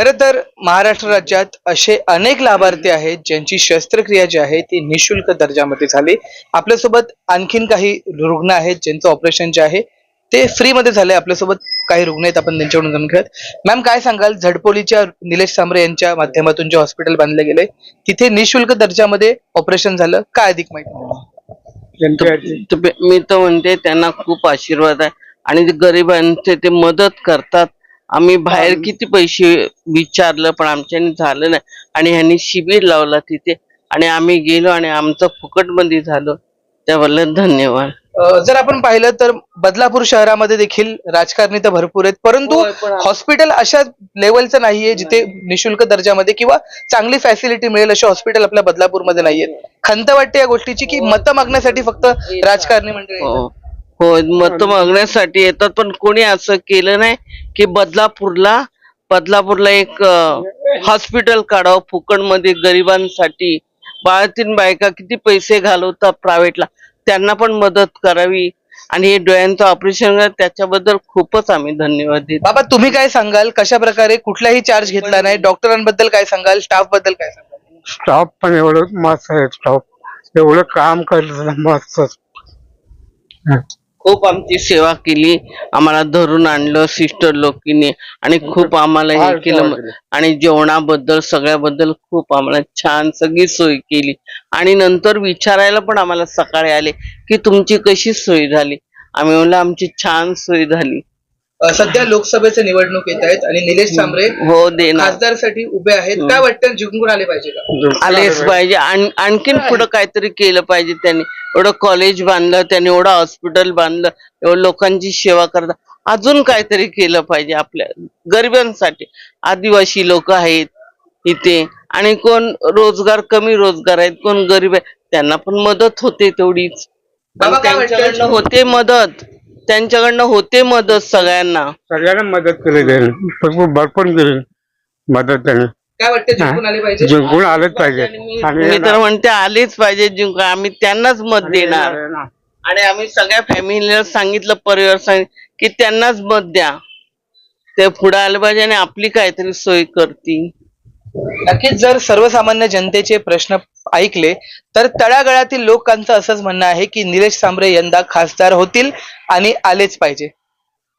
खरं तर महाराष्ट्र राज्यात असे अनेक लाभार्थी आहेत ज्यांची शस्त्रक्रिया जी आहे ती निशुल्क दर्जामध्ये झाली. आपल्यासोबत आणखीन काही रुग्ण आहेत ज्यांचं ऑपरेशन जे आहे ते फ्रीमध्ये झालंय. आपल्यासोबत काही रुग्ण आहेत आपण त्यांच्याकडून जाणून घेऊयात. मॅम काय सांगाल? झडपोलीच्या निलेश सांबरे यांच्या माध्यमातून जे हॉस्पिटल बांधले गेले तिथे निशुल्क दर्जामध्ये ऑपरेशन झालं. काय अधिक माहिती? मी तर म्हणते त्यांना खूप आशीर्वाद आहे. आणि गरिबांचे ते मदत करतात. आम्ही बाहेर किती पैसे विचारलं पण आमच्याने झालं नाही. आणि ह्यांनी शिबिर लावला तिथे. आणि आम्ही गेलो आणि आमचं फुकटमध्ये झालं. त्याबद्दल धन्यवाद. जर आपण पाहिलं तर बदलापूर शहरामध्ये देखील राजकारणी तर भरपूर आहेत. परंतु हॉस्पिटल अशा लेवलचं नाहीये जिथे निशुल्क दर्जामध्ये किंवा चांगली फॅसिलिटी मिळेल असे हॉस्पिटल आपल्या बदलापूरमध्ये नाहीयेत. खंत वाटते या गोष्टीची की मतं मागण्यासाठी फक्त राजकारणी मंडळी. हो हो मत मागण्यासाठी येतात पण कोणी असं केलं नाही की बदलापूरला बदलापूरला एक हॉस्पिटल काढावं फुकटमध्ये गरिबांसाठी. बाळातीन बायका किती पैसे घालवतात प्रायव्हेटला त्यांना पण मदत करावी. आणि हे डोळ्यांचं ऑपरेशन त्याच्याबद्दल खूपच आम्ही धन्यवाद देतो. बाबा तुम्ही काय सांगाल? कशा प्रकारे कुठलाही चार्ज घेतला नाही. डॉक्टरांबद्दल काय सांगाल? स्टाफबद्दल काय सांगाल? स्टॉप पण एवढं मस्त आहे स्टॉप एवढं काम करत मस्त. खूप आमची सेवा केली. आम्हाला धरून आणलं सिस्टर लोकीने. आणि खूप आम्हाला हे केलं. आणि जेवणाबद्दल सगळ्याबद्दल खूप आम्हाला छान सगळी सोय केली. आणि नंतर विचारायला पण आम्हाला सकाळी आले की तुमची कशी सोय झाली? आम्ही म्हणलं आमची छान सोय झाली. सध्या लोकसभेचे निवडणूक येत आहेत आणि निलेश सांबरे हो देणार. खासदारसाठी उभे आहेत. काय वाटतं जिंकून आले पाहिजे का? आलेच पाहिजे. आण- आणखीन पुढं काहीतरी केलं पाहिजे त्यांनी. एवढं कॉलेज बांधलं त्यांनी एवढं हॉस्पिटल बांधलं एवढं लोकांची सेवा करता. अजून काहीतरी केलं पाहिजे आपल्या गरिबांसाठी. आदिवासी लोक आहेत इथे. आणि कोण रोजगार कमी रोजगार आहेत कोण गरीब आहे त्यांना पण मदत होते तेवढीच. बाबा आणि काय वाटतं? त्यांच्याकडनं होते मदत. त्यांच्याकडनं होते मदत सगळ्यांना. सगळ्यांना मदत केली त्यांनी भरपूर भरपूर केली मदत त्यांनी काय वाटतं जिंकून आले पाहिजे? जिंकून आलेच पाहिजे. मी तर म्हणते आलेच पाहिजे जिंकून. आम्ही त्यांनाच मत देणार. आणि आम्ही सगळ्या फॅमिलीला सांगितलं परिवार सांगितलं की त्यांनाच मत द्या. ते पुढे आले पाहिजे आणि आपली काहीतरी सोय करतील. नक्कीच जर सर्वसामान्य जनतेचे प्रश्न ऐकले तर तळागाळातील लोकांचं असंच म्हणणं आहे की निलेश सांबरे यंदा खासदार होतील आणि आलेच पाहिजे.